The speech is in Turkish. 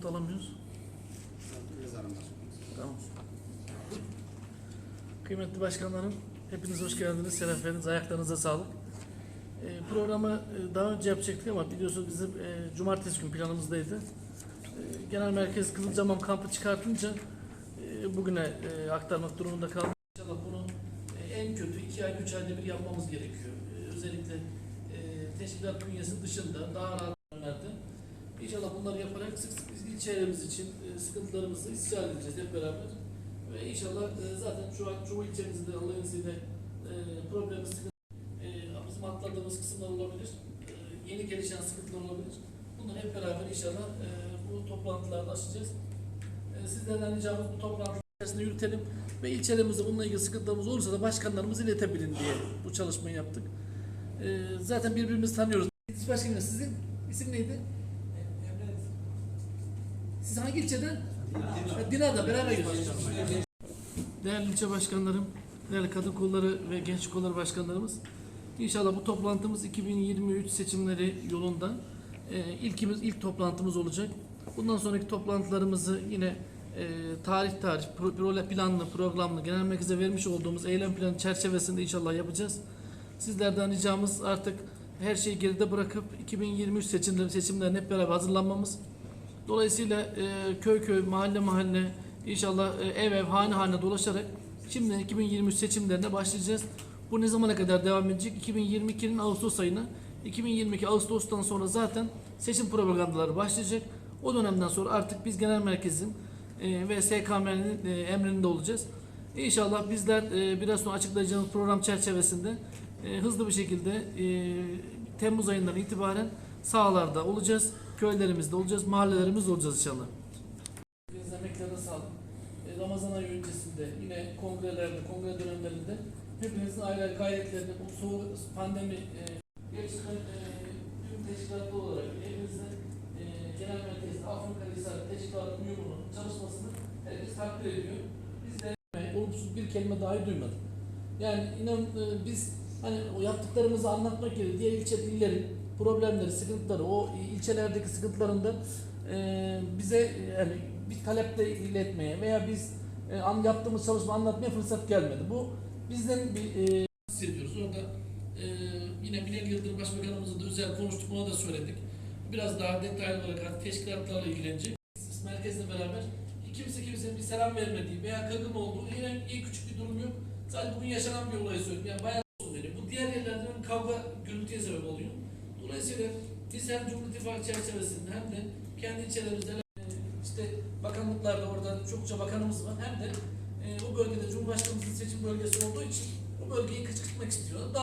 not alamıyoruz. Tamam. Kıymetli başkanlarım, hepiniz hoş geldiniz. Şeref verdiniz. Ayaklarınıza sağlık. E, programı daha önce yapacaktık ama biliyorsunuz bizim e, cumartesi gün planımızdaydı. E, genel merkez Kızılcamam kampı çıkartınca e, bugüne e, aktarmak durumunda kaldık. İnşallah bunu e, en kötü iki ay, üç ayda bir yapmamız gerekiyor. E, özellikle e, teşkilat bünyesi dışında daha rahat önerdi. İnşallah bunları yaparak sık sık biz ilçelerimiz için e, sıkıntılarımızı isyan edeceğiz hep beraber. Ve inşallah e, zaten şu an çoğu ilçemizde Allah'ın izniyle e, problemimiz, sıkıntı, bizim atladığımız kısımlar olabilir. Yeni gelişen sıkıntılar olabilir. Bunları hep beraber inşallah bu toplantılarda aşacağız. Sizlerden ricamız bu toplantı içerisinde yürütelim ve ilçelerimizde bununla ilgili sıkıntılarımız olursa da başkanlarımız iletebilin diye bu çalışmayı yaptık. Zaten birbirimizi tanıyoruz. İlçe Başkanım sizin isim neydi? Siz hangi ilçeden? Ha, Dina'da beraber gidiyoruz. Değerli ilçe başkanlarım, değerli kadın kolları ve genç kolları başkanlarımız. İnşallah bu toplantımız 2023 seçimleri yolunda e, ilkimiz ilk toplantımız olacak. Bundan sonraki toplantılarımızı yine e, tarih tarih pro- planlı programlı genel merkeze vermiş olduğumuz eylem planı çerçevesinde inşallah yapacağız. Sizlerden ricamız artık her şeyi geride bırakıp 2023 seçimleri seçimlerine hep beraber hazırlanmamız. Dolayısıyla e, köy köy, mahalle mahalle, inşallah e, ev ev, hane hane dolaşarak şimdi 2023 seçimlerine başlayacağız. Bu ne zamana kadar devam edecek? 2022'nin Ağustos ayına. 2022 Ağustos'tan sonra zaten seçim propagandaları başlayacak. O dönemden sonra artık biz genel merkezin e, ve SKM'nin e, emrinde olacağız. İnşallah bizler e, biraz sonra açıklayacağımız program çerçevesinde e, hızlı bir şekilde e, Temmuz ayından itibaren sahalarda olacağız. Köylerimizde olacağız, mahallelerimizde olacağız inşallah. Hepinizin emeklerine sağlık. E, Ramazan ayı öncesinde yine kongrelerde, kongre dönemlerinde hepinizin ayrı ayrı gayretlerini bu soğuk pandemi e, gerçekten e, tüm teşkilatlı olarak hepinizin e, genel merkezde Afrika Teşkilatı uyumunu çalışmasını herkes takdir ediyor. Biz de olumsuz bir kelime dahi duymadık. Yani inan e, biz hani o yaptıklarımızı anlatmak yerine diğer ilçe illerin problemleri, sıkıntıları, o ilçelerdeki sıkıntılarında e, bize yani bir talepte iletmeye veya biz e, yaptığımız çalışma anlatmaya fırsat gelmedi. Bu bizden bir e, hissediyoruz. Orada e, yine Binali Yıldırım Başbakanımızla da özel konuştuk, ona da söyledik. Biraz daha detaylı olarak artık teşkilatlarla ilgilenecek. Merkezle beraber kimse kimsenin bir selam vermediği veya kırgın olduğu yine iyi küçük bir durum yok. Sadece bugün yaşanan bir olayı söylüyorum. Yani bayağı veriyor. Bu diğer yerlerde hem kavga, gürültüye sebep oluyor. Dolayısıyla biz hem Cumhur İttifakı çerçevesinde hem de kendi ilçelerimizde e, işte bakanlıklarda orada çokça bakanımız var. Hem de e, o bölgede Cumhurbaşkanımızın seçim bölgesi olduğu için o bölgeyi kışkırtmak istiyor. Daha